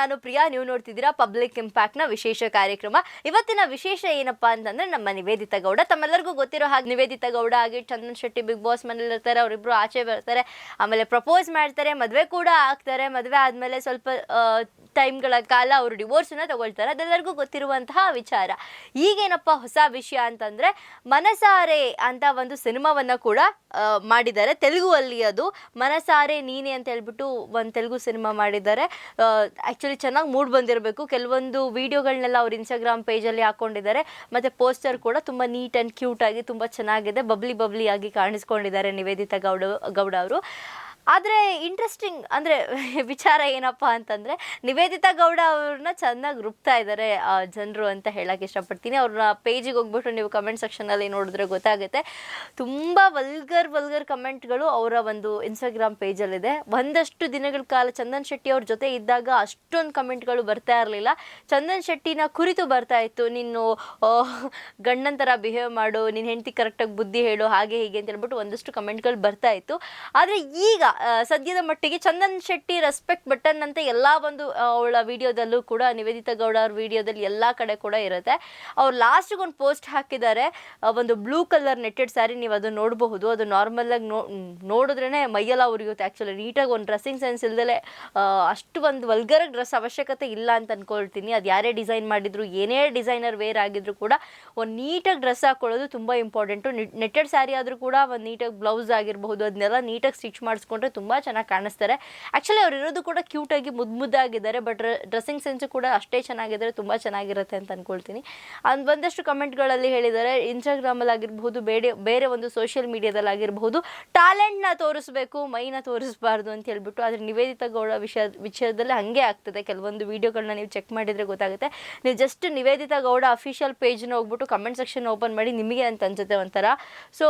ನಾನು ಪ್ರಿಯಾ, ನೀವು ನೋಡ್ತಿದ್ದೀರಾ ಪಬ್ಲಿಕ್ ಇಂಪ್ಯಾಕ್ಟ್ನ ವಿಶೇಷ ಕಾರ್ಯಕ್ರಮ. ಇವತ್ತಿನ ವಿಶೇಷ ಏನಪ್ಪಾ ಅಂತಂದ್ರೆ ನಮ್ಮ ನಿವೇದಿತಾ ಗೌಡ. ತಮ್ಮೆಲ್ಲರಿಗೂ ಗೊತ್ತಿರೋ ಹಾಗೆ ನಿವೇದಿತ ಗೌಡ ಆಗಿ ಚಂದನ್ ಶೆಟ್ಟಿ ಬಿಗ್ ಬಾಸ್ ಮನೇಲಿ ಇರ್ತಾರೆ, ಅವರಿಬ್ರು ಆಚೆ ಬರ್ತಾರೆ, ಆಮೇಲೆ ಪ್ರಪೋಸ್ ಮಾಡ್ತಾರೆ, ಮದುವೆ ಕೂಡ ಆಗ್ತಾರೆ. ಮದುವೆ ಆದಮೇಲೆ ಸ್ವಲ್ಪ ಟೈಮ್ಗಳ ಕಾಲ ಅವರು ಡಿವೋರ್ಸನ್ನು ತಗೊಳ್ತಾರೆ. ಅದೆಲ್ಲರಿಗೂ ಗೊತ್ತಿರುವಂತಹ ವಿಚಾರ. ಈಗೇನಪ್ಪ ಹೊಸ ವಿಷಯ ಅಂತಂದರೆ, ಮನಸಾರೆ ಅಂತ ಒಂದು ಸಿನಿಮಾವನ್ನು ಕೂಡ ಮಾಡಿದ್ದಾರೆ ಮಾಡಿದ್ದಾರೆ. ತೆಲುಗುವಲ್ಲಿ ಅದು. ಮನಸಾರೆ ನೀನೆ ಅಂತ ಹೇಳ್ಬಿಟ್ಟು ಒಂದು ತೆಲುಗು ಸಿನಿಮಾ ಮಾಡಿದ್ದಾರೆ. ಆ್ಯಕ್ಚುಲಿ ಚೆನ್ನಾಗಿ ಮೂಡ್ ಬಂದಿರಬೇಕು. ಕೆಲವೊಂದು ವೀಡಿಯೋಗಳನ್ನೆಲ್ಲ ಅವ್ರ ಇನ್ಸ್ಟಾಗ್ರಾಮ್ ಪೇಜಲ್ಲಿ ಹಾಕ್ಕೊಂಡಿದ್ದಾರೆ ಮತ್ತು ಪೋಸ್ಟರ್ ಕೂಡ ತುಂಬ ನೀಟ್ ಆ್ಯಂಡ್ ಕ್ಯೂಟ್ ಆಗಿ ತುಂಬ ಚೆನ್ನಾಗಿದೆ. ಬಬ್ಲಿ ಬಬ್ಲಿ ಆಗಿ ಕಾಣಿಸ್ಕೊಂಡಿದ್ದಾರೆ ನಿವೇದಿತಾ ಗೌಡ ಗೌಡ ಅವರು. ಆದರೆ ಇಂಟ್ರೆಸ್ಟಿಂಗ್ ಅಂದರೆ ವಿಚಾರ ಏನಪ್ಪ ಅಂತಂದರೆ ನಿವೇದಿತಾ ಗೌಡ ಅವ್ರನ್ನ ಚೆನ್ನಾಗಿ ರುಬ್ತಾ ಇದ್ದಾರೆ ಜನರು ಅಂತ ಹೇಳಕ್ಕೆ ಇಷ್ಟಪಡ್ತೀನಿ. ಅವ್ರನ್ನ ಪೇಜಿಗೆ ಹೋಗ್ಬಿಟ್ಟು ನೀವು ಕಮೆಂಟ್ ಸೆಕ್ಷನಲ್ಲಿ ನೋಡಿದ್ರೆ ಗೊತ್ತಾಗುತ್ತೆ. ತುಂಬ ವಲ್ಗರ್ ವಲ್ಗರ್ ಕಮೆಂಟ್ಗಳು ಅವರ ಒಂದು ಇನ್ಸ್ಟಾಗ್ರಾಮ್ ಪೇಜಲ್ಲಿದೆ ಒಂದಷ್ಟು ದಿನಗಳ ಕಾಲ ಚಂದನ್ ಶೆಟ್ಟಿ ಅವ್ರ ಜೊತೆ ಇದ್ದಾಗ ಅಷ್ಟೊಂದು ಕಮೆಂಟ್ಗಳು ಬರ್ತಾ ಇರಲಿಲ್ಲ. ಚಂದನ್ ಶೆಟ್ಟಿನ ಕುರಿತು ಬರ್ತಾ ಇತ್ತು. ನೀನು ಗಂಡನ ಥರ ಬಿಹೇವ್ ಮಾಡು ನಿನ್ನ ಹೆಂಡತಿ ಕರೆಕ್ಟಾಗಿ ಬುದ್ಧಿ ಹೇಳು, ಹಾಗೆ ಹೀಗೆ ಅಂತ ಹೇಳ್ಬಿಟ್ಟು ಒಂದಷ್ಟು ಕಮೆಂಟ್ಗಳು ಬರ್ತಾ ಇತ್ತು. ಆದರೆ ಈಗ ಸದ್ಯದ ಮಟ್ಟಿಗೆ ಚಂದನ್ ಶೆಟ್ಟಿ ರೆಸ್ಪೆಕ್ಟ್ ಬಟನ್ ಅಂತ ಎಲ್ಲ ಒಂದು ಅವಳ ವಿಡಿಯೋದಲ್ಲೂ ಕೂಡ, ನಿವೇದಿತಾ ಗೌಡ ಅವ್ರ ವಿಡಿಯೋದಲ್ಲಿ ಎಲ್ಲ ಕಡೆ ಕೂಡ ಇರುತ್ತೆ. ಅವ್ರು ಲಾಸ್ಟ್ಗೆ ಒಂದು ಪೋಸ್ಟ್ ಹಾಕಿದ್ದಾರೆ. ಒಂದು ಬ್ಲೂ ಕಲರ್ ನೆಟ್ಟೆಡ್ ಸ್ಯಾರಿ ನೀವು ಅದು ನೋಡಬಹುದು. ಅದು ನಾರ್ಮಲಾಗಿ ನೋ ನೋಡಿದ್ರೇ ಮೈಯೆಲ್ಲ ಉರಿಯುತ್ತೆ. ಆ್ಯಕ್ಚುಲಿ ನೀಟಾಗಿ ಒಂದು ಡ್ರೆಸ್ಸಿಂಗ್ ಸೆನ್ಸ್ ಇಲ್ದಲೆ ಅಷ್ಟು ಒಂದು ವಲ್ಗರ ಡ್ರೆಸ್ ಅವಶ್ಯಕತೆ ಇಲ್ಲ ಅಂತ ಅಂದ್ಕೊಳ್ತೀನಿ ಅದು ಯಾರೇ ಡಿಸೈನ್ ಮಾಡಿದ್ರು, ಏನೇ ಡಿಸೈನರ್ ವೇರ್ ಆಗಿದ್ರು ಕೂಡ, ಒಂದು ನೀಟಾಗಿ ಡ್ರೆಸ್ ಹಾಕೊಳ್ಳೋದು ತುಂಬ ಇಂಪಾರ್ಟೆಂಟು ನೆಟ್ಟೆಡ್ ಸ್ಯಾರಿ ಆದರೂ ಕೂಡ ಒಂದು ನೀಟಾಗಿ ಬ್ಲೌಸ್ ಆಗಿರಬಹುದು. ಅದನ್ನೆಲ್ಲ ನೀಟಾಗಿ ಸ್ಟಿಚ್ ಮಾಡಿಸ್ಕೊಂಡ್ರೆ ತುಂಬ ಚೆನ್ನಾಗಿ ಕಾಣಿಸ್ತಾರೆ. ಆ್ಯಕ್ಚುಲಿ ಅವ್ರು ಇರೋದು ಕೂಡ ಕ್ಯೂಟಾಗಿ ಮುದ್ದು ಮುದ್ದಾಗಿದ್ದಾರೆ ಬಟ್ ಡ್ರೆಸ್ಸಿಂಗ್ ಸೆನ್ಸ್ ಕೂಡ ಅಷ್ಟೇ ಚೆನ್ನಾಗಿದ್ದಾರೆ ತುಂಬ ಚೆನ್ನಾಗಿರುತ್ತೆ ಅಂತ ಅಂದ್ಕೊಳ್ತೀನಿ ಅದು ಒಂದಷ್ಟು ಕಮೆಂಟ್ಗಳಲ್ಲಿ ಹೇಳಿದ್ದಾರೆ ಇನ್ಸ್ಟಾಗ್ರಾಮಲ್ಲಿ ಆಗಿರಬಹುದು, ಬೇರೆ ಬೇರೆ ಒಂದು ಸೋಷಿಯಲ್ ಮೀಡಿಯಾದಲ್ಲಿ ಆಗಿರಬಹುದು ಟ್ಯಾಲೆಂಟ್ನ ತೋರಿಸ್ಬೇಕು ಮೈನ ತೋರಿಸ್ಬಾರ್ದು ಅಂತ ಹೇಳ್ಬಿಟ್ಟು, ಆದರೆ ನಿವೇದಿತ ಗೌಡ ವಿಷಯ, ವಿಷಯದಲ್ಲಿ ಹಾಗೆ ಆಗ್ತದೆ. ಕೆಲವೊಂದು ವೀಡಿಯೋಗಳನ್ನ ನೀವು ಚೆಕ್ ಮಾಡಿದರೆ ಗೊತ್ತಾಗುತ್ತೆ. ನೀವು ಜಸ್ಟ್ ನಿವೇದಿತ ಗೌಡ ಅಫಿಷಿಯಲ್ ಪೇಜ್ನ ಹೋಗ್ಬಿಟ್ಟು ಕಮೆಂಟ್ ಸೆಕ್ಷನ್ ಓಪನ್ ಮಾಡಿ ನಿಮಗೆ ಅಂತ ಅನ್ಸುತ್ತೆ ಒಂಥರ. ಸೊ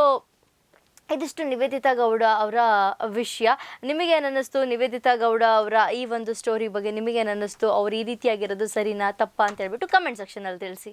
ಇದಿಷ್ಟು ನಿವೇದಿತಾ ಗೌಡ ಅವರ ವಿಷಯ. ನಿಮಗೆ ಅನ್ನಿಸ್ತು ನಿವೇದಿತಾ ಗೌಡ ಅವರ ಈ ಒಂದು ಸ್ಟೋರಿ ಬಗ್ಗೆ ನಿಮಗೆ ಅನ್ನಿಸ್ತು ಅವ್ರು ಈ ರೀತಿಯಾಗಿರೋದು ಸರಿನಾ? ತಪ್ಪಾ ಅಂತ ಹೇಳ್ಬಿಟ್ಟು ಕಮೆಂಟ್ ಸೆಕ್ಷನಲ್ಲಿ ತಿಳಿಸಿ.